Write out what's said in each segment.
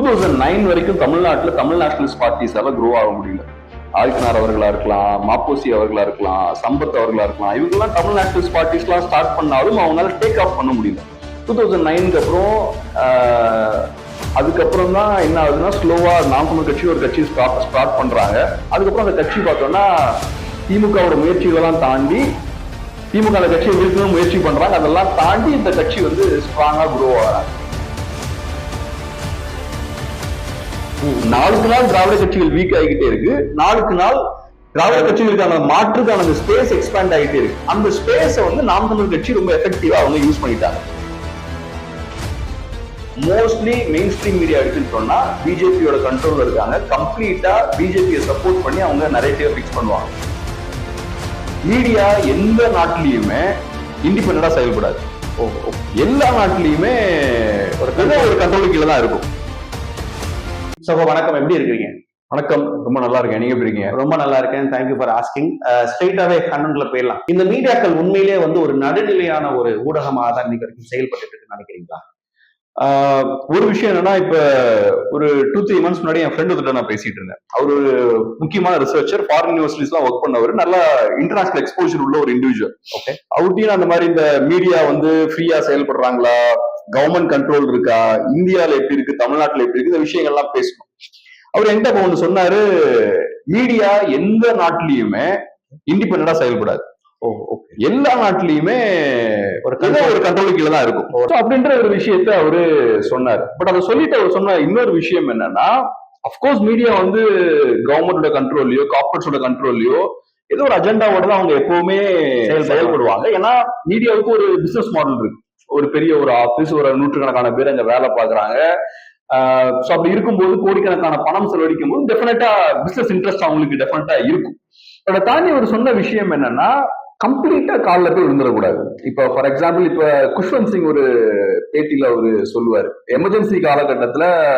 Two thousand nine வரைக்கும் தமிழ்நாட்டில் Tamil nationalist பார்ட்டிஸால grow ஆக முடியல. ஆதித்யநாத் அவர்களா இருக்கலாம் மாப்போசி அவர்களா இருக்கலாம் சம்பத் அவர்களா இருக்கலாம் இவங்கெல்லாம் தமிழ் நேஷனலிஸ்ட் பார்ட்டிஸ்லாம் ஸ்டார்ட் பண்ணாலும் அவங்களால டேக் ஆஃப் பண்ண முடியல. டூ தௌசண்ட் நைனுக்கு அப்புறம் அதுக்கப்புறம் தான் என்ன ஆகுதுன்னா ஸ்லோவா நாம் தமிழ் கட்சி ஒரு கட்சி ஸ்டார்ட் ஸ்டார்ட் பண்றாங்க. அதுக்கப்புறம் அந்த கட்சி பார்த்தோம்னா திமுகவோட முயற்சிகளெல்லாம் தாண்டி திமுக அந்த கட்சியை வீழ்த்தணும் முயற்சி பண்றாங்க. அதெல்லாம் தாண்டி இந்த கட்சி வந்து ஸ்ட்ராங்கா குரோ ஆகிறாங்க நாளுக்கு நாள் திராவிட கட்சிகள் வீக் ஆகிக்கிட்டே இருக்கு. நாளுக்கு நாள் திராவிட கட்சிகளுக்கான மாற்றுக்கான அந்த ஸ்பேஸ் எக்ஸ்பேண்ட் ஆகிட்டே இருக்கு. அந்த ஸ்பேஸை வந்து நாம் தமிழ் கட்சி ரொம்ப எஃபெக்டிவா அவங்க யூஸ் பண்ணிட்டாங்க. மோஸ்ட்லி மெயின் ஸ்ட்ரீம் மீடியா எடுத்துக்கிட்டோம்னா பிஜேபியோட கண்ட்ரோல்ல இருக்காங்க. கம்ப்ளீட்டா பிஜேபியை சப்போர்ட் பண்ணி அவங்க நிறைய ஃபிக்ஸ் பண்ணுவாங்க. மீடியா எந்த நாட்டிலையுமே இண்டிபெண்டா செயல்படாது. எல்லா நாட்டிலையுமே ஒரு ஒரு கண்ட்ரோல் கீழே தான் இருக்கும். சகோ வணக்கம். எப்படி இருக்கிறீங்க வணக்கம். ரொம்ப நல்லா இருக்கேன். நீங்க எப்படி இருக்கீங்க? ரொம்ப நல்லா இருக்கேன். தேங்க்யூ ஃபார் ஆஸ்கிங் ஸ்ட்ரெயிட்டாவே கண்ணன்ல போயிடலாம். இந்த மீடியாக்கள் உண்மையிலேயே வந்து ஒரு நடுநிலையான ஒரு ஊடகமாக தான் இன்னைக்கு வரைக்கும் செயல்பட்டு நினைக்கிறீங்களா? ஒரு விஷயம் என்னன்னா இப்ப ஒரு டூ த்ரீ மந்த்ஸ் முன்னாடி என் ஃப்ரெண்ட் கிட்ட நான் பேசிட்டு இருந்தேன். அவர் ஒரு முக்கியமான ரிசர்ச்சர் ஃபாரின் யூனிவர்சிட்டிஸ்லாம் ஒர்க் பண்ணவர் நல்ல இன்டர்நேஷனல் எக்ஸ்போஜர் உள்ள ஒரு இண்டிவிஜுவல் Okay. அவர்கிட்டயும் அந்த மாதிரி இந்த மீடியா வந்து ஃப்ரீயா செயல்படுறாங்களா? கவர்மெண்ட் கண்ட்ரோல் இருக்கா? இந்தியால எப்படி இருக்கு? தமிழ்நாட்டுல எப்படி இருக்கு? இந்த விஷயங்கள்லாம் பேசணும். அவர் என்கிட்ட இப்ப ஒண்ணு சொன்னாரு மீடியா எந்த நாட்டிலயுமே இண்டிபெண்டா செயல்படாது. ஓ ஓகே எல்லா நாட்டிலயுமே ஒரு ஒரு கண்ட்ரோல் கீழே தான் இருக்கும். அப்படின்ற ஒரு விஷயத்த அவரு சொன்னார். பட் அதை சொல்லிட்டு அவர் சொன்ன இன்னொரு விஷயம் என்னன்னா அப்கோர்ஸ் மீடியா வந்து கவர்மெண்டோட கண்ட்ரோல்லையோ கார்பரேட்ஸோட கண்ட்ரோல்லையோ ஏதோ ஒரு அஜெண்டாவோட தான் அவங்க எப்பவுமே செயல்படுவாங்க. ஏன்னா மீடியாவுக்கு ஒரு பிசினஸ் மாடல் இருக்கு. ஒரு பெரிய ஒரு ஆபீஸ் ஒரு நூற்றுக்கணக்கான பேர் அங்க வேலை பாக்குறாங்க ஸோ அப்படி இருக்கும்போது கோடிக்கணக்கான பணம் செலவழிக்கும் போது டெஃபினட்டா பிசினஸ் இன்ட்ரெஸ்ட் அவங்களுக்கு டெஃபினட்டா இருக்கும். அதை தாண்டி அவர் சொன்ன விஷயம் என்னன்னா கம்ப்ளீட்டா காலில் போய் விழுந்துடக்கூடாது. இப்போ ஃபார் எக்ஸாம்பிள் இப்ப குஷ்வந்த் சிங் ஒரு பேட்டியில அவரு சொல்லுவாரு. எமர்ஜென்சி காலகட்டத்துல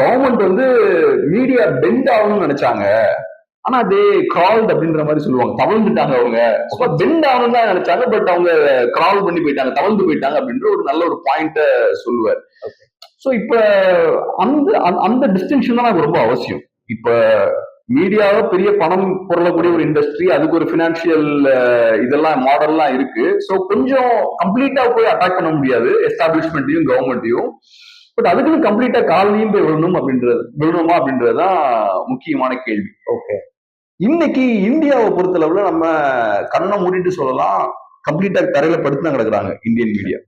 கவர்மெண்ட் வந்து மீடியா பெண்ட் ஆகணும்னு நினைச்சாங்க. ஆனா அதே கிரால்ட் அப்படின்ற மாதிரி சொல்லுவாங்க. தவழ்ந்துட்டாங்க அவங்க. பெண்ட் ஆகணும் தான் நினைச்சாங்க. பட் அவங்க கிரால் பண்ணி போயிட்டாங்க தவழ்ந்து போயிட்டாங்க அப்படின்ற ஒரு நல்ல ஒரு பாயிண்ட சொல்லுவார். சோ இப்ப அந்த அந்த- டிஸ்டிங்ஷன் தான் நமக்கு ரொம்ப அவசியம். இப்ப மீடியாவை பெரிய பணம் பொருளக்கூடிய ஒரு இண்டஸ்ட்ரி அதுக்கு ஒரு பினான்சியல் இதெல்லாம் மாடல்லாம் இருக்கு. ஸோ கொஞ்சம் கம்ப்ளீட்டா போய் அட்டாக் பண்ண முடியாது. எஸ்டாப்ளிஷ்மெண்ட்டையும் கவர்மெண்ட்டையும் பட் அதுக்குன்னு கம்ப்ளீட்டா காலனியும் போய் விழணும் அப்படின்றது விழணுமா அப்படின்றதுதான் முக்கியமான கேள்வி. ஓகே இன்னைக்கு இந்தியாவை பொறுத்தளவுல நம்ம கண்ணை மூடிட்டு சொல்லலாம். கம்ப்ளீட்டா தரையில படுத்து கிடக்குறாங்க இந்தியன் மீடியா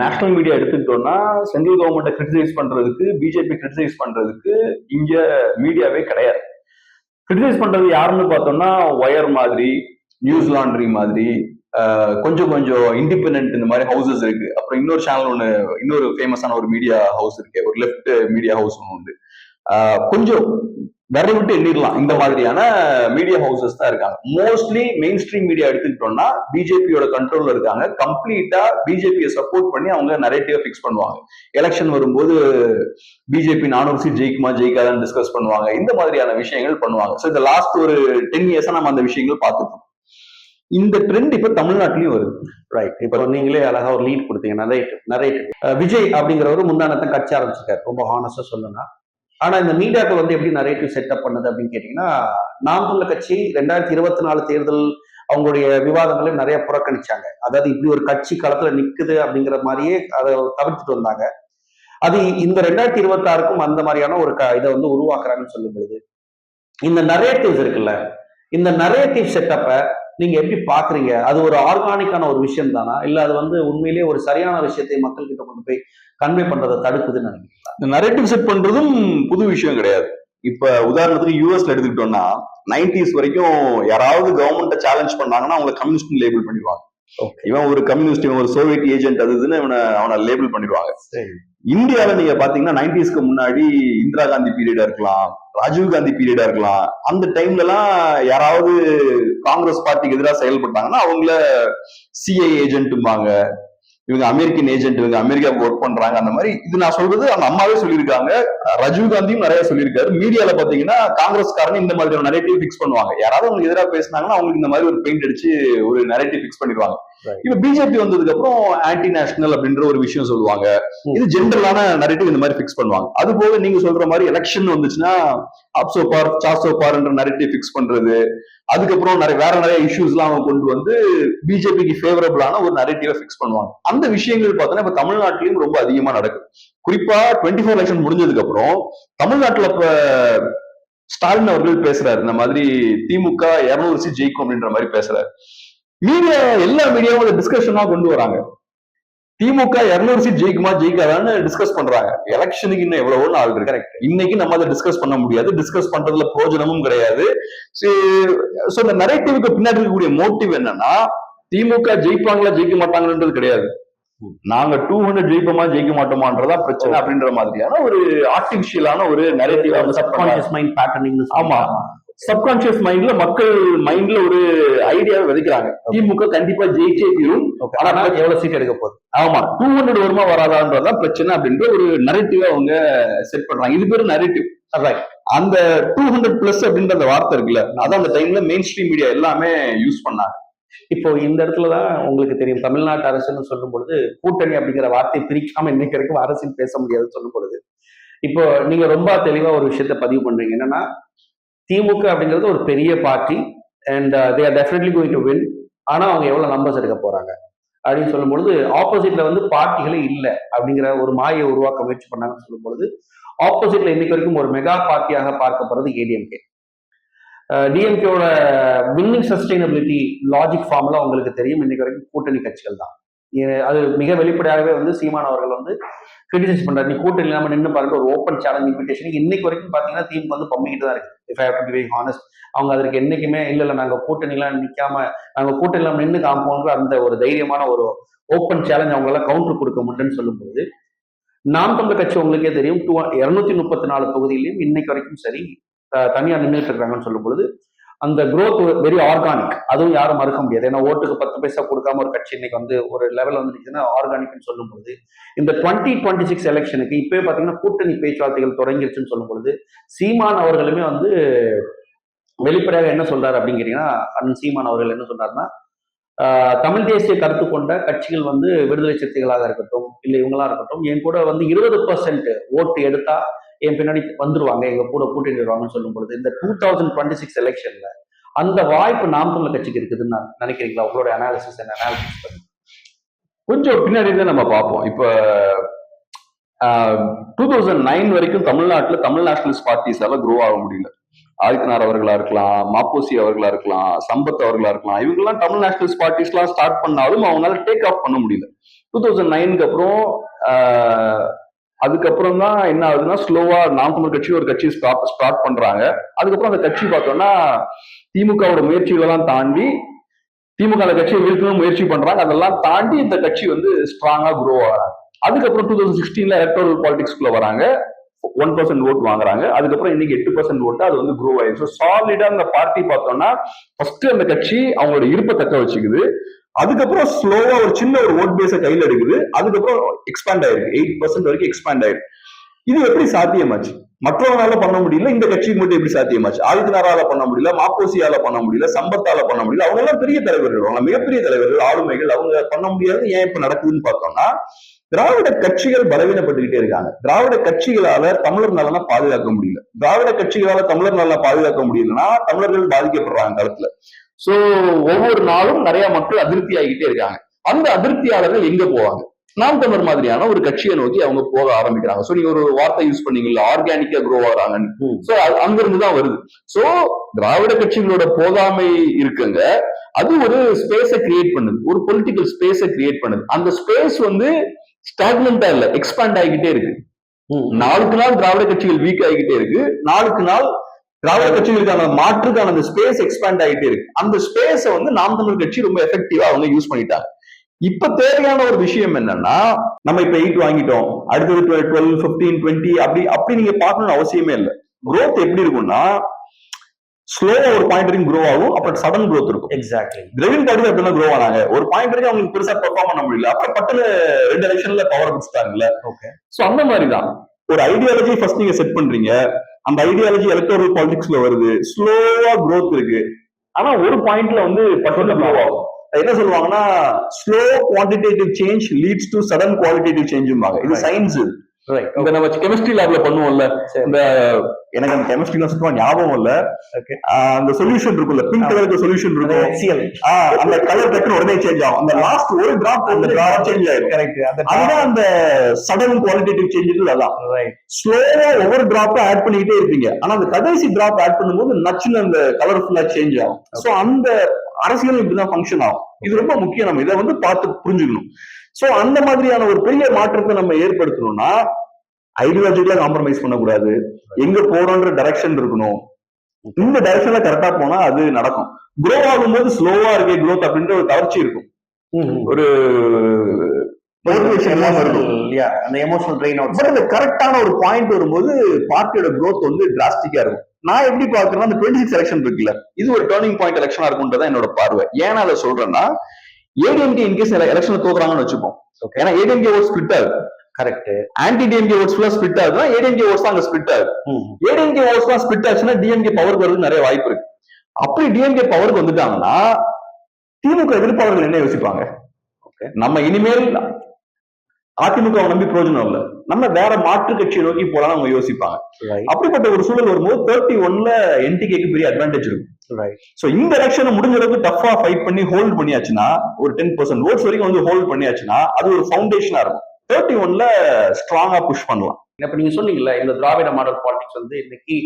நேஷனல் மீடியா எடுத்துக்கிட்டோம்னா சென்ட்ரல் கவர்மெண்ட்டை கிரிட்டிசைஸ் பண்றதுக்கு பிஜேபி கிரிட்டிசைஸ் பண்றதுக்கு இங்க மீடியாவே கிடையாது. கிரிட்டிசைஸ் பண்றது யாருன்னு பார்த்தோம்னா ஒயர் மாதிரி நியூஸ் லாண்ட்ரி மாதிரி கொஞ்சம் கொஞ்சம் இண்டிபெண்ட் இந்த மாதிரி ஹவுசஸ் இருக்கு. அப்புறம் இன்னொரு சேனல் ஒன்று இன்னொரு ஃபேமஸான ஒரு மீடியா ஹவுஸ் இருக்கு ஒரு லெஃப்ட் மீடியா ஹவுஸ் ஒன்று உண்டு. கொஞ்சம் விரல் விட்டு எண்ணிடலாம். இந்த மாதிரியான மீடியா ஹவுசஸ் தான் இருக்காங்க. மோஸ்ட்லி மெயின் ஸ்ட்ரீம் மீடியா எடுத்துக்கிட்டோம்னா பிஜேபியோட கண்ட்ரோல்ல இருக்காங்க. கம்ப்ளீட்டா பிஜேபியை சப்போர்ட் பண்ணி அவங்க நரேட்டிவா பிக்ஸ் பண்ணுவாங்க. எலெக்ஷன் வரும்போது பிஜேபி நானூறு சீட் ஜெயிக்குமா ஜெயிக்காதான்னு டிஸ்கஸ் பண்ணுவாங்க. இந்த மாதிரியான விஷயங்கள் பண்ணுவாங்க. ஸோ இந்த லாஸ்ட் ஒரு டென் இயர்ஸா நம்ம அந்த விஷயங்கள் பார்த்துட்டு இந்த ட்ரெண்ட் இப்ப தமிழ்நாட்டிலயும் வருது. ரைட் இப்ப நீங்களே அழகா ஒரு லீட் கொடுத்தீங்க. நரேட்டிவ் நிறைய விஜய் அப்படிங்கிறவரு முந்தானத்தை கட்சி ஆரம்பிச்சிருக்காரு. ரொம்ப ஹானஸ்டா சொல்லணும்னா ஆனா இந்த மீடியாக்கள் வந்து எப்படி நரேட்டிவ் செட்டப் பண்ணுது அப்படின்னு கேட்டீங்கன்னா நாம் தமிழ் கட்சி ரெண்டாயிரத்தி இருபத்தி நாலு தேர்தல் அவங்களுடைய விவாதங்களை நிறைய புறக்கணிச்சாங்க. அதாவது இப்படி ஒரு கட்சி களத்துல நிக்குது அப்படிங்கிற மாதிரியே அதை தவிர்த்துட்டு வந்தாங்க. அது இந்த ரெண்டாயிரத்தி இருபத்தி ஆறுக்கும் அந்த மாதிரியான ஒரு க- இதை வந்து உருவாக்குறாங்கன்னு சொல்லும் பொழுது இந்த நரேட்டிவ்ஸ் இருக்குல்ல இந்த நரேட்டிவ் செட்டப்பை நீங்க எப்படி பாக்குறீங்க? அது ஒரு ஆர்கானிக்கான ஒரு விஷயம் தானா? இல்ல அது வந்து உண்மையிலேயே ஒரு சரியான விஷயத்தை மக்கள் கிட்ட கொண்டு போய் கன்வே பண்றதை தடுக்குதுன்னு நினைக்கிறீங்களா? இந்த நரேட்டிவ் செட் பண்றதும் புது விஷயம் கிடையாது. இப்ப உதாரணத்துக்கு யூஎஸ்ல எடுத்துக்கிட்டோம்னா நைன்டிஸ் வரைக்கும் யாராவது கவர்மெண்ட்டை சேலஞ்ச் பண்ணாங்கன்னா அவங்களை கம்யூனிஸ்ட் லேபிள் பண்ணிடுவாங்க. இவன் ஒரு கம்யூனிஸ்ட் இவன் ஒரு சோவியட் ஏஜென்ட் அது இதுன்னு இவனை அவனை லேபிள் பண்ணிடுவாங்க. சரி. இந்தியால நீங்க பாத்தீங்கன்னா நைன்டிஸ்க்கு முன்னாடி இந்திரா காந்தி பீரியடா இருக்கலாம் ராஜீவ் காந்தி பீரியடா இருக்கலாம். அந்த டைம்ல எல்லாம் யாராவது காங்கிரஸ் பார்ட்டிக்கு எதிராக செயல்பட்டாங்கன்னா அவங்கள சிஐ ஏஜென்ட்டும்பாங்க இவங்க அமெரிக்கன் ஏஜென்ட் இவங்க அமெரிக்காவுக்கு ஒர்க் பண்றாங்க அந்த மாதிரி இது நான் சொல்றது அந்த அம்மாவே சொல்லியிருக்காங்க. ரஜீவ் காந்தியும் நிறைய சொல்லியிருக்காரு. மீடியால பாத்தீங்கன்னா காங்கிரஸ்காரங்க இந்த மாதிரி ஒரு நரேட்டிவ் ஃபிக்ஸ் பண்ணுவாங்க. யாராவது அவங்களுக்கு எதிராக பேசினாங்கன்னா அவங்களுக்கு இந்த மாதிரி ஒரு பெயிண்ட் அடிச்சு ஒரு நரேட்டிவ் ஃபிக்ஸ் பண்ணிடுவாங்க. இப்ப பிஜேபி வந்ததுக்கு அப்புறம் ஆன்டி நேஷனல் அப்படின்ற ஒரு விஷயம் சொல்லுவாங்க. இது ஜென்ரலான நரேட்டிவ் இந்த மாதிரி ஃபிக்ஸ் பண்ணுவாங்க. அது போக நீங்க சொல்ற மாதிரி எலெக்ஷன் வந்துச்சுன்னா அப்சோ பார் சாசோ பார்ன்ற நரேட்டிவ் ஃபிக்ஸ் பண்றது. அதுக்கப்புறம் நிறைய வேற நிறைய இஷ்யூஸ் எல்லாம் அவங்க கொண்டு வந்து பிஜேபிக்கு ஃபேவரபிளான ஒரு நரேட்டிவை ஃபிக்ஸ் பண்ணுவாங்க. அந்த விஷயங்கள் பார்த்தோன்னா இப்ப தமிழ்நாட்டிலும் ரொம்ப அதிகமா நடக்குது. குறிப்பா டுவெண்ட்டி ஃபோர் எலெக்ஷன் முடிஞ்சதுக்கு அப்புறம் தமிழ்நாட்டுல இப்ப ஸ்டாலின் அவர்கள் பேசுறாரு. இந்த மாதிரி திமுக இருநூறு சி ஜெயிக்கும் அப்படின்ற மாதிரி பேசுறாரு. மீடியா எல்லா மீடியாவும் டிஸ்கஷனா கொண்டு வராங்க. திமுக இருநூறு சீட் ஜெயிக்குமா ஜெயிக்காதான்னு டிஸ்கஸ் பண்றாங்க. எலெக்ஷனுக்கு இன்னும் எவ்வளவோ நாள் இருக்கு. கரெக்ட் இன்னைக்கு நம்ம அதை டிஸ்கஸ் பண்ண முடியாது. டிஸ்கஸ் பண்றதுல பிரயோஜனமும் கிடையாது. சோ இந்த நரேட்டிவ்க்கு பின்னாடி இருக்கக்கூடிய மோட்டிவ் என்னன்னா திமுக ஜெயிப்பாங்களா ஜெயிக்க மாட்டாங்கன்றது கிடையாது. நாங்க டூ ஹண்ட்ரட் ஜெயிப்போமா ஜெயிக்க மாட்டோமான்றதா பிரச்சனை அப்படின்ற மாதிரியான ஒரு ஆர்டிபிஷியலான ஒரு நரேட்டிவ் சப்கான்சியஸ் மைண்ட் பேட்டர்னிங் ஆமா. சப்கான்சியஸ் மைண்ட்ல மக்கள் மைண்ட்ல ஒரு ஐடியாவை விதைக்கிறாங்க. திமுக கண்டிப்பா ஜெயிச்சே தீரும். ஆனா எவ்வளவு சீட் எடுக்க போகுது? ஆமா டூ ஹண்ட்ரட் வருமா வராதான்றதான் பிரச்சனை அப்படின்ற ஒரு நரேட்டிவ் அவங்க செட் பண்றாங்க. இது பேரு நரேட்டிவ் ரைட் அந்த டூ ஹண்ட்ரட் பிளஸ் அப்படின்ற அந்த வார்த்தை இருக்குல்ல அதான் அந்த டைம்ல மெயின் ஸ்ட்ரீம் மீடியா எல்லாமே யூஸ் பண்ணாங்க. இப்போ இந்த இடத்துல தான் உங்களுக்கு தெரியும் தமிழ்நாட்டு அரசுன்னு சொல்லும் பொழுது கூட்டணி அப்படிங்கிற வார்த்தையை பிரிக்காம இன்னைக்கு வரைக்கும் அரசியல் பேச முடியாதுன்னு சொல்லும் பொழுது இப்போ நீங்க ரொம்ப தெளிவா ஒரு விஷயத்த பதிவு பண்றீங்க. என்னன்னா திமுக அப்படிங்கிறது ஒரு பெரிய party and they are definitely going to win ஆனா அவங்க எவ்வளவு நம்பர்ஸ் எடுக்க போறாங்க? அப்படின்னு சொல்லும் பொழுது ஆப்போசிட்ல வந்து பார்ட்டிகளே இல்லை அப்படிங்கிற ஒரு மாயை உருவாக்க முயற்சி பண்ணாங்கன்னு சொல்லும் பொழுது ஆப்போசிட்ல இன்னைக்கு வரைக்கும் ஒரு மெகா பார்ட்டியாக பார்க்கப்படுறது ஏடிஎம்கே டிஎம்கேவோட வின்னிங் சஸ்டைனபிலிட்டி லாஜிக் ஃபார்ம்ல உங்களுக்கு தெரியும். இன்னைக்கு வரைக்கும் கூட்டணி கட்சிகள் தான். அது மிக வெளிப்படையாகவே வந்து சீமான் அவர்கள் வந்து கிரிட்டிசைஸ் பண்றாரு. நீ கூட்டணி இல்லாம நின்று பாருங்க ஒரு ஓப்பன் சேலஞ்ச் இன்விடேஷன் இன்னைக்கு வரைக்கும் பாத்தீங்கன்னா தீம் வந்து பம்பிக்கிட்டு தான் இருக்கு. If I to be honest அவங்க அதற்கு என்னைக்குமே இல்ல இல்ல நாங்க கூட்டணிலாம் நிக்காம நாங்க கூட்டம் இல்லாம நின்று காம்போன்ற அந்த ஒரு தைரியமான ஒரு ஓப்பன் சேலஞ்ச் அவங்களால கவுண்டர் கொடுக்க முடியலன்னு சொல்லும்போது நாம் தமிழ் கட்சி உங்களுக்கே தெரியும் டூ இருநூத்தி முப்பத்தி நாலு தொகுதியிலையும் இன்னைக்கு வரைக்கும் சரி தனியார் தனியா நின்றுட்டு இருக்காங்கன்னு சொல்லும் பொழுது அந்த குரோத் வெரி ஆர்கானிக் அதுவும் யாரும் மறுக்க முடியாது. ஏன்னா ஓட்டுக்கு பத்து பைசா கொடுக்காம ஒரு கட்சி இன்னைக்கு வந்து ஒரு லெவல் வந்து நிற்குதுன்னா ஆர்கானிக்னு சொல்லும்போது இந்த டுவெண்ட்டி டுவெண்ட்டி சிக்ஸ் எலெக்ஷனுக்கு இப்போயே பார்த்தீங்கன்னா கூட்டணி பேச்சுவார்த்தைகள் தொடங்கிருச்சுன்னு சொல்லும்பொழுது சீமான் அவர்களுமே வந்து வெளிப்படையாக என்ன சொல்றாரு அப்படின்னு கேட்டீங்கன்னா அண்ணன் சீமான் அவர்கள் என்ன சொல்றாருன்னா தமிழ் தேசிய கருத்து கொண்ட கட்சிகள் வந்து விடுதலை சக்திகளாக இருக்கட்டும் இல்லை இவங்களா இருக்கட்டும் என் கூட வந்து இருபது பர்சன்ட் ஓட்டு எடுத்தா என் பின்னாடி வந்துருவாங்க எங்க கூட கூட்டிட்டு வருவாங்கன்னு சொல்லும் பொழுது இந்த டூ தௌசண்ட் டுவெண்ட்டி சிக்ஸ் எலெக்ஷன்ல அந்த வாய்ப்பு நாம் தமிழ் கட்சிக்கு இருக்குதுன்னு நான் நினைக்கிறீங்களா? உங்களோட அனாலிசிஸ் என்ன அனாலிசிஸ் பண்ணி கொஞ்சம் பின்னாடி தான் நம்ம பார்ப்போம். இப்போ டூ தௌசண்ட் நைன் வரைக்கும் தமிழ்நாட்டில் தமிழ் நேஷனலிஸ்ட் பார்ட்டிஸால குரோ ஆக முடியல. ஆதித்யநாத் அவர்களா இருக்கலாம் மாப்போசி அவர்களா இருக்கலாம் சம்பத் அவர்களா இருக்கலாம் இவங்கெல்லாம் தமிழ் நேஷனலிஸ்ட் பார்ட்டிஸ்லாம் ஸ்டார்ட் பண்ணாலும் அவங்களால டேக் ஆஃப் பண்ண முடியல. டூ தௌசண்ட் நைனுக்கு அப்புறம் அதுக்கப்புறம் தான் என்ன ஆகுதுன்னா ஸ்லோவா நாம் தமிழ் கட்சி ஒரு கட்சி ஸ்டார்ட் ஸ்டார்ட் பண்றாங்க. அதுக்கப்புறம் அந்த கட்சி பார்த்தோம்னா திமுகவோட முயற்சிகளெல்லாம் தாண்டி திமுக அந்த கட்சியை வீழ்த்தணும் முயற்சி பண்றாங்க. அதெல்லாம் தாண்டி இந்த கட்சி வந்து ஸ்ட்ராங்கா குரோ ஆகிறாங்க அதுக்கப்புறம் டூ தௌசண்ட் சிக்ஸ்டீன்ல எலக்ட்ரல் பாலிடிக்ஸ்குள்ள வராங்க. ஒன் பர்சன்ட் ஓட் வாங்குறாங்க. அதுக்கப்புறம் இன்னைக்கு எட்டு பர்சன்ட் ஓட்டு அது வந்து குரோ ஆயிடுச்சு. சாலிடா அந்த பார்ட்டி பார்த்தோம்னா ஃபர்ஸ்ட் அந்த கட்சி அவங்களோட இருப்பை தக்க வச்சுக்குது. அதுக்கப்புறம் ஸ்லோவா ஒரு சின்ன ஒரு ஓட் பேஸை கையில் எடுக்குது. அதுக்கப்புறம் எக்ஸ்பேண்ட் ஆயிருக்கு. எயிட் பர்சன்ட் வரைக்கும் எக்ஸ்பேண்ட் ஆயிருக்கு. இது எப்படி சாத்தியமாச்சு? மற்றவங்களால பண்ண முடியல இந்த கட்சிக்கு மட்டும் எப்படி சாத்தியமாச்சு? ஆதித்யநாரால பண்ண முடியல மாப்போசியால பண்ண முடியல சம்பத்தால பண்ண முடியல. அவங்க எல்லாம் பெரிய தலைவர்கள். அவங்க மிகப்பெரிய தலைவர்கள் ஆளுமைகள். அவங்க பண்ண முடியாது ஏன் இப்ப நடக்குதுன்னு பார்த்தோம்னா திராவிட கட்சிகள் பலவீனப்பட்டுக்கிட்டே இருக்காங்க. திராவிட கட்சிகளால தமிழர் நலனை பாதுகாக்க முடியல. திராவிட கட்சிகளால தமிழர் நலனை பாதுகாக்க முடியலன்னா தமிழர்கள் பாதிக்கப்படுறாங்க காலத்துல. சோ ஒவ்வொரு நாளும் நிறைய மக்கள் அதிருப்தி ஆகிக்கிட்டே இருக்காங்க. அந்த அதிருப்தியாளர்கள் எங்க போவாங்க? நாம் தமிழர் மாதிரியான ஒரு கட்சியை நோக்கி அவங்க போக ஆரம்பிக்கிறாங்க. சோ நீங்க ஒரு வார்த்தை யூஸ் பண்ணீங்கல்ல ஆர்கானிக்கா க்ரோ ஆகிறாங்கன்னு. சோ அங்க இருந்து தான் வருது. சோ திராவிட கட்சிகளோட போகாமை இருக்குங்க. அது ஒரு ஸ்பேஸை கிரியேட் பண்ணுது. ஒரு பொலிட்டிக்கல் ஸ்பேஸை கிரியேட் பண்ணுது. அந்த ஸ்பேஸ் வந்து ஸ்டாக்னண்டா இல்ல எக்ஸ்பேண்ட் ஆகிக்கிட்டே இருக்கு. நாளுக்கு நாள் திராவிட கட்சிகள் வீக் ஆகிக்கிட்டே இருக்கு. நாளுக்கு நாள் திராவிட கட்சிகளுக்கான மாற்றுக்கான அந்த ஸ்பேஸ் எக்ஸ்பேண்ட் ஆகிட்டே இருக்கு. அந்த ஸ்பேஸை வந்து நாம் தமிழ் கட்சி ரொம்ப எஃபெக்டிவா அவங்க யூஸ் பண்ணிட்டாங்க. இப்ப தேவையான ஒரு விஷயம் என்னன்னா நம்ம இப்ப எயிட் வாங்கிட்டோம். அடுத்தது டுவெல் பிப்டீன் டுவெண்ட்டி அப்படி அப்படி நீங்க பார்க்கணும்னு அவசியமே இல்லை. growth எப்படி இருக்கும்னா ஸ்லோவா ஒரு பாயிண்ட் வரைக்கும் க்ரோ ஆகும் அப்புறம் சடன் growth இருக்கும். எக்ஸாக்ட்லி திரவின் பார்ட்டி அப்படிலாம் க்ரோ ஆனாங்க. ஒரு பாயிண்ட் வரைக்கும் அவங்களுக்கு பெருசா பெர்ஃபார்ம் பண்ண முடியல. அப்புறம் பட்டுன்னு ரெண்டு எலெக்ஷன்ல பவர் பிடிச்சிட்டாங்கல்ல ஓகே சோ அந்த மாதிரி தான் ஒரு ஐடியாலஜி ஃபர்ஸ்ட் நீங்க செட் பண்றீங்க. அந்த ஐடியாலஜி எலக்டோரல் பாலிடிக்ஸ்ல வருது. ஸ்லோவா growth இருக்கு. ஆனா ஒரு பாயிண்ட்ல வந்து பட்டுன்னு க்ரோ ஆகும். என்ன சொல்லுவாங்கன்னா slow quantitative change leads to sudden qualitative சேஞ்சும்பாங்க இது. சயின்ஸ் இந்த நம்ம கெமிஸ்ட்ரி லேப்ல பண்ணுவோம்ல. இந்த எனக்கு அந்த கெமிஸ்ட்ரிலாம் சுத்தமா ஞாபகம் இல்ல. அந்த சொல்யூஷன் இருக்கும்ல பிங்க் கலருக்கு சொல்யூஷன் இருக்கும். அந்த கலர் டக்குனு உடனே சேஞ்ச் ஆகும். அந்த லாஸ்ட் ஒரு டிராப் அந்த டிராப் சேஞ்ச் ஆயிடும் கரெக்ட் அந்த அதுதான் அந்த சடன் குவாலிட்டேட்டிவ் சேஞ்சஸ் அதான். ரைட் ஸ்லோவா ஒவ்வொரு டிராப்பும் ஆட் பண்ணிக்கிட்டே இருப்பீங்க. ஆனா அந்த கடைசி டிராப் ஆட் பண்ணும்போது நச்சுன்னு அந்த கலர்ஃபுல்லா சேஞ்ச் ஆகும். சோ அந்த அரசியல் இப்படிதான் ஃபங்க்ஷன் ஆகும். இது ரொம்ப முக்கியம் நம்ம இதை வந்து பார்த்து புரிஞ்சுக்கணும். சோ அந்த மாதிரியான ஒரு பெரிய மாற்றத்தை நம்ம ஏற்படுத்தணும்னா ஐடியாலஜிக்கலா காம்ப்ரமைஸ் பண்ணக்கூடாது. எங்க போறோன்ற டைரக்ஷன் இருக்கணும். இந்த டைரக்ஷன்ல கரெக்டா போனா அது நடக்கும். க்ரோ ஆகும்போது ஸ்லோவா இருக்கே growth அப்படின்ற ஒரு கவர்ச்சி இருக்கும். ஒரு கரெக்டான ஒரு பாயிண்ட் வரும்போது பார்ட்டியோட growth வந்து டிராஸ்டிக்கா இருக்கும். நான் எப்படி பாக்குறேன்னா அந்த டுவெண்ட்டி சிக்ஸ் எலெக்ஷன் இருக்குல்ல. இது ஒரு டேர்னிங் பாயிண்ட் எலெக்ஷனா இருக்கும்ன்றதான் என்னோட பார்வை. ஏன் அதை சொல்றேன்னா ஏடிஎம்கே இன்கேஸ் எலெக்ஷன் தோக்குறாங்கன்னு வச்சுப்போம். Okay. ஏன்னா ஏடிஎம்கே ஓட் ஸ்பிட் ஆகுது. கரெக்ட் ஆன்டி டிஎம்கே ஓட்ஸ் ஃபுல்லா ஸ்பிட் ஆகுதுன்னா ஏடிஎம்கே ஓட்ஸ் தான் அங்க ஸ்பிட் ஆகுது. ஏடிஎம்கே ஓட்ஸ் தான் ஸ்பிட் ஆச்சுன்னா டிஎம்கே பவருக்கு வரதுக்கு நிறைய வாய்ப்பு இருக்கு. அப்படி டிஎம்கே பவருக்கு வந்துட்டாங்கன்னா திமுக எதிர்ப்பாளர்கள் என்ன யோசிப்பாங்க. நம்ம இனிமேல் அதிமுக நம்பி பிரயோஜனம் இல்ல. நம்ம வேற மாற்று கட்சியை நோக்கி போலாம் அவங்க யோசிப்பாங்க. அப்படிப்பட்ட ஒரு சூழல் வரும்போது தேர்ட்டி ஒன்ல என்டிகேக்கு பெரிய அட்வான்டேஜ் இருக்கும். சோ இந்த எலெக்ஷனை முடிஞ்ச அளவுக்கு டஃபா ஃபைட் பண்ணி ஹோல்ட் பண்ணியாச்சுன்னா ஒரு டென் பர்சன்ட் ஓட்ஸ் வரைக்கும் வந்து ஹோல்ட் பண்ணியாச்சுன்னா அது ஒரு ஃபவுண்டேஷனா இருக்கும். தேர்ட்டி ஒன்ல ஸ்ட்ராங்கா புஷ் பண்ணலாம். இப்ப நீங்க சொன்னீங்கல்ல இந்த திராவிட மாடல் பாலிடிக்ஸ் வந்து இன்னைக்கு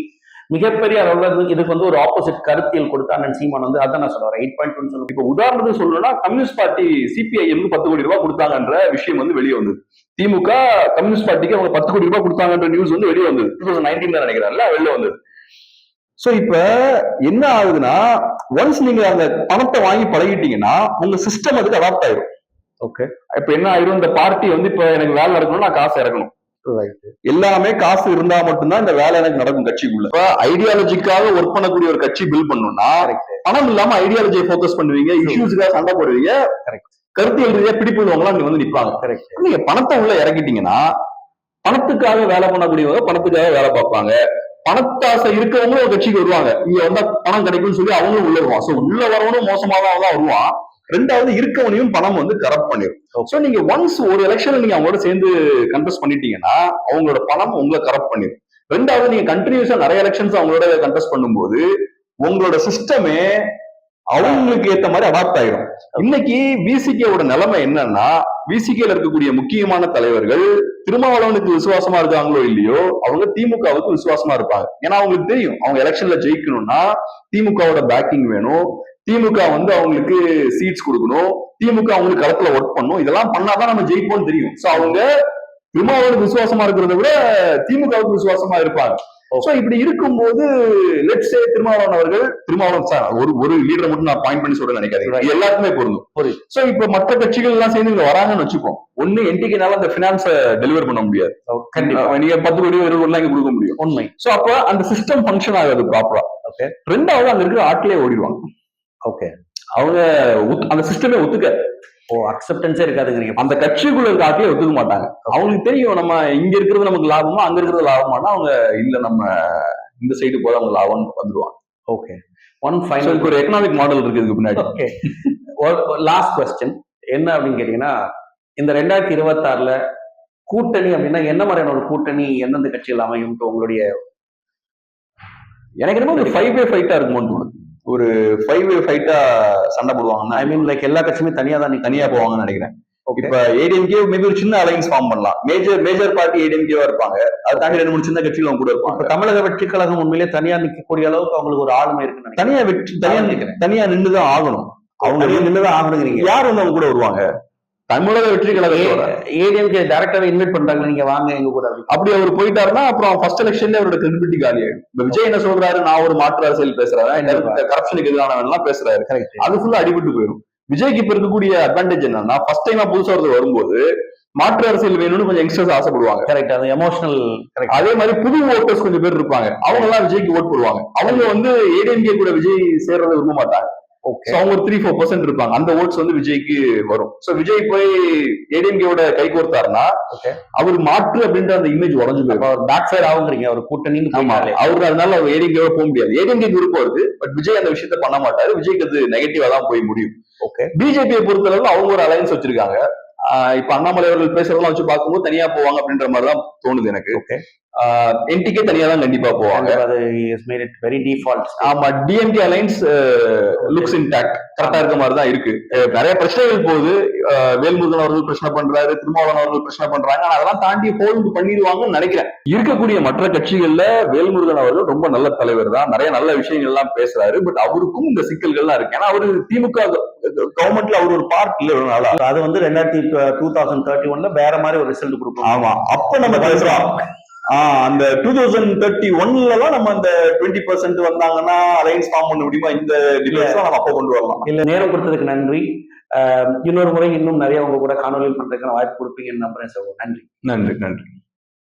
மிகப்பெரிய அளவுல இது- இதுக்கு வந்து ஒரு ஆப்போசிட் கருத்தியல் கொடுத்து அண்ணன் சீமான் வந்து அதான் நான் சொல்றேன். எயிட் பாயிண்ட் ஒன் சொல்லுங்க இப்ப உதாரணத்துக்கு சொல்லணும்னா கம்யூனிஸ்ட் பார்ட்டி சிபிஐஎம் பத்து கோடி ரூபாய் கொடுத்தாங்கன்ற விஷயம் வந்து வெளியே வந்தது. திமுக கம்யூனிஸ்ட் பார்ட்டிக்கு அவங்க பத்து கோடி ரூபாய் கொடுத்தாங்கன்ற நியூஸ் வந்து வெளியே வந்தது. டூ தௌசண்ட் நைன்டீன் நினைக்கிறேன்ல வெளில வந்தது. சோ இப்ப என்ன ஆகுதுன்னா ஒன்ஸ் நீங்க அந்த பணத்தை வாங்கி பழகிட்டீங்கன்னா உங்க சிஸ்டம் அதுக்கு அடாப்ட் ஆயிரும். ஓகே இப்ப என்ன ஆயிரும்? இந்த பார்ட்டி வந்து இப்ப எனக்கு வேலை நடக்கணும் நான் காசு இறக்கணும். எல்லாமே காசு இருந்தா மட்டும்தான் இந்த வேலை எனக்கு நடக்கும் கட்சிக்குள்ள. இப்ப ஐடியாலஜிக்காக ஒர்க் பண்ணக்கூடிய ஒரு கட்சி பில்ட் பண்ணணும்னா பணம் இல்லாம ஐடியாலஜியை ஃபோக்கஸ் பண்ணுவீங்க இஷ்யூஸ்க்காக சண்டை போடுவீங்க. கருத்தியல் ரீதியா பிடிப்புள்ளவங்களாம் இங்க வந்து நிப்பாங்க. கரெக்ட் நீங்க பணத்தை உள்ள இறக்கிட்டீங்கன்னா பணத்துக்காக வேலை பண்ணக்கூடியவங்க பணத்துக்காக வேலை பார்ப்பாங்க. பணத்தாசை இருக்கவங்களும் ஒரு கட்சிக்கு வருவாங்க. இங்க வந்தா பணம் கிடைக்கும்னு சொல்லி அவங்களும் உள்ள வருவான் சோ உள்ள வரவனும் மோசமாதான் தான் வருவான். ரெண்டாவது இருக்கவனையும் பணம் வந்து கரப்ட் பண்ணிடும் சோ நீங்க ஒன்ஸ் ஒரு எலெக்ஷன்ல நீங்க அவங்களோட சேர்ந்து கண்டெஸ்ட் பண்ணிட்டீங்கன்னா அவங்களோட பணம் உங்களை கரப்ட் பண்ணிடும் ரெண்டாவது நீங்க கண்டினியூஸா நிறைய எலெக்ஷன்ஸ் அவங்களோட கண்டெஸ்ட் பண்ணும்போது உங்களோட சிஸ்டமே அவங்களுக்கு ஏத்த மாதிரி அடாப்ட் ஆயிடும். இன்னைக்கு விசிகேவோட நிலைமை என்னன்னா விசிகேல இருக்கக்கூடிய முக்கியமான தலைவர்கள் திருமாவளவனுக்கு விசுவாசமா இருக்காங்களோ இல்லையோ அவங்க திமுகவுக்கு விசுவாசமா இருப்பாங்க. ஏன்னா அவங்களுக்கு தெரியும். அவங்க எலெக்ஷன்ல ஜெயிக்கணும்னா திமுகவோட பேக்கிங் வேணும். திமுக வந்து அவங்களுக்கு சீட்ஸ் கொடுக்கணும். திமுக அவங்களுக்கு களத்துல ஒர்க் பண்ணும் இதெல்லாம் பண்ணாதான் நம்ம ஜெயிப்போம்னு தெரியும். சோ அவங்க திருமாவளவனுக்கு விசுவாசமா இருக்கிறத விட திமுகவுக்கு விசுவாசமா இருப்பாங்க. சோ இப்படி இருக்கும்போது லெட்ஸ் சே திருமாவளவன் அவர்கள் திருமாவளவன் சார் ஒரு ஒரு லீடரை மட்டும் நான் பாயிண்ட் பண்ணி சொல்ல நினைக்காதீங்க. எல்லாருக்குமே பொருந்தும். புரியுது. சோ இப்ப மற்ற கட்சிகள் எல்லாம் சேர்ந்து இங்க வராங்கன்னு வச்சுப்போம் ஒண்ணு என்டிக்குனால அந்த பினான்ஸ டெலிவர் பண்ண முடியாது. கண்டிப்பா. நீங்க பத்து கோடி இருபது கோடி இங்க கொடுக்க முடியும். உண்மை. சோ அப்ப அந்த சிஸ்டம் ஃபங்க்ஷன் ஆகாது ப்ராப்பரா Okay. ரெண்டாவது அங்க இருக்கிற ஆட்களே ஓடிடுவாங்க. ஓகே அவங்க அந்த சிஸ்டமே ஒத்துக்க ஓ அக்செப்டன்ஸே இருக்காதுங்கிறீங்க. அந்த கட்சிக்குள்ள இருக்க ஒத்துக்க மாட்டாங்க. அவங்களுக்கு தெரியும் நம்ம இங்க இருக்கிறது நமக்கு லாபமா அங்க இருக்கிறது லாபமானா அவங்க இல்ல நம்ம இந்த சைடு போல அவங்க லாபம்னு வந்துருவாங்க. ஓகே ஒன் ஃபைனல் ஒரு எக்கனாமிக் மாடல் இருக்கு இதுக்கு பின்னாடி. ஓகே லாஸ்ட் கொஸ்டின் என்ன அப்படின்னு கேட்டீங்கன்னா இந்த ரெண்டாயிரத்தி இருபத்தாறுல கூட்டணி அப்படின்னா என்ன மாதிரியான ஒரு கூட்டணி எந்தெந்த கட்சிகள் அமையும் உங்களுடைய எனக்கு என்னமோ ஒரு ஃபைவ் வே ஃபைட்டா இருக்குமோன்னு தோணுது. ஒரு ஃபைவ் வே ஃபைட்டா சண்டை போடுவாங்கன்னா ஐ மீன் லைக் எல்லா கட்சியுமே தனியா தான் நீ தனியா போவாங்கன்னு நினைக்கிறேன். இப்ப ஏடிஎம்கே மேபி ஒரு சின்ன அலைன்ஸ் ஃபார்ம் பண்ணலாம். மேஜர் மேஜர் பார்ட்டி ஏடிஎம்கேவா இருப்பாங்க. அது தாண்டி ரெண்டு மூணு சின்ன கட்சிகள் அவங்க கூட இருப்பாங்க. இப்ப தமிழக வெற்றி கழகம் உண்மையிலே தனியா நிக்கக்கூடிய அளவுக்கு அவங்களுக்கு ஒரு ஆளுமை இருக்குன்னு நினைக்கிறேன். தனியா வெற்றி தனியா. தனியா நின்றுதான் ஆகணும். அவங்க அவங்க நின்றுதான் ஆகணுங்கிறீங்க. யார் வந்து அவங்க கூட வருவாங்க? தமிழக வெற்றி கழகத்தோட. ஏடிஎம்கே டைரக்டாவே இன்வைட் பண்றாங்க நீங்க வாங்க எங்க கூட. அப்படி அவர் போயிட்டாருன்னா அப்புறம் ஃபர்ஸ்ட் எலெக்ஷன்ல அவரோட கிரெடிபிலிட்டி காலி ஆயிடும். இப்ப விஜய் என்ன சொல்றாரு? நான் ஒரு மாற்று அரசியல் பேசுறேன். கரப்ஷனுக்கு எதிரானவன் பேசுறாரு. அது ஃபுல்லா அடிபட்டு போயிடும். விஜய்க்கு இப்ப இருக்கக்கூடிய அட்வான்டேஜ் என்னன்னா ஃபர்ஸ்ட் டைமா புதுசா ஒருத்தர் வரும்போது மாற்று அரசியல் வேணும்னு கொஞ்சம் யங்ஸ்டர்ஸ் ஆசைப்படுவாங்க. கரெக்ட் அது எமோஷனல் கரெக்ட் அதே மாதிரி புது ஓட்டர்ஸ் கொஞ்சம் பேர் இருப்பாங்க. அவங்க எல்லாம் விஜய்க்கு ஓட் போடுவாங்க. அவங்க வந்து ஏடிஎம்கே கூட விஜய் சேர்றதை விரும்ப மாட்டாங்க. அவங்க ஒரு த்ரீ ஃபோர் பர்சன்ட் இருப்பாங்க. அந்த ஓட்ஸ் வந்து விஜய்க்கு வரும். சோ விஜய் போய் ஏடிஎம்கேவோட கை கோர்த்தாருன்னா. அவர் மாற்று அப்படின்ற அந்த இமேஜ் உடஞ்சு போயிடும். பேக் சைடு ஆகுங்கிறீங்க அவர் கூட்டணின்னு ஆமா. அவரு அதனால அவர் ஏடிஎம்கேவோட போக முடியாது. ஏடிஎம்கே விருப்பம் இருக்கு பட் விஜய் அந்த விஷயத்த பண்ண மாட்டாரு. விஜய்க்கு அது நெகட்டிவா தான் போய் முடியும். ஓகே பிஜேபியை பொறுத்தளவு அவங்க ஒரு அலையன்ஸ் வச்சிருக்காங்க. இப்ப அண்ணாமலை அவர்கள் பேசுறதெல்லாம் வச்சு பார்க்கும்போது தனியா போவாங்க அப்படின்ற மாதிரி தான் தோணுது எனக்கு. ஓகே என்டிகே தனியா தான் கண்டிப்பா போவாங்க. அது is made it very default ஆமா டிஎம்கே அலைன்ஸ் லுக்ஸ் இன்டாக்ட் கரெக்டா இருக்க மாதிரி தான் இருக்கு நிறைய பிரச்சனைகள் போகுது. வேல்முருகன் அவர்கள் பிரச்சனை பண்றாரு திருமாவளவன் அவர்கள் பிரச்சனை பண்றாங்க. அதெல்லாம் தாண்டி ஹோல்டு பண்ணிடுவாங்கன்னு நினைக்கிறேன். இருக்கக்கூடிய மற்ற கட்சிகள்ல வேல்முருகன் அவர்கள் ரொம்ப நல்ல தலைவர் தான். நிறைய நல்ல விஷயங்கள் எல்லாம் பேசுறாரு. பட் அவருக்கும் இந்த சிக்கல்கள்லாம் இருக்கு. ஏன்னா அவரு திமுக கவர்மெண்ட்ல அவர் ஒரு பார்ட் இல்ல ஒரு அது வந்து ரெண்டாயிரத்தி டூ தௌசண்ட் தேர்ட்டி ஒன்ல வேற மாதிரி ஒரு ரிசல்ட் கொடுக்கும் ஆமா. அப்ப நம்ம பேசுறோம். அந்த டூ தௌசண்ட் தேர்ட்டி ஒன்ல எல்லாம் நம்ம அந்த டுவெண்ட்டி பர்சன்ட் வந்தாங்கன்னா அலைன்ஸ் ஃபார்ம் பண்ண முடியுமா? இந்த டிஃபரன்ஸ் நம்ம அப்ப கொண்டு வரலாம். இல்ல நேரம் கொடுத்ததுக்கு நன்றி. அஹ் இன்னொரு முறை இன்னும் நிறைய உங்க கூட காணொலி பண்றதுக்கான வாய்ப்பு கொடுப்பீங்கன்னு நம்புறேன் சார் நன்றி. நன்றி நன்றி.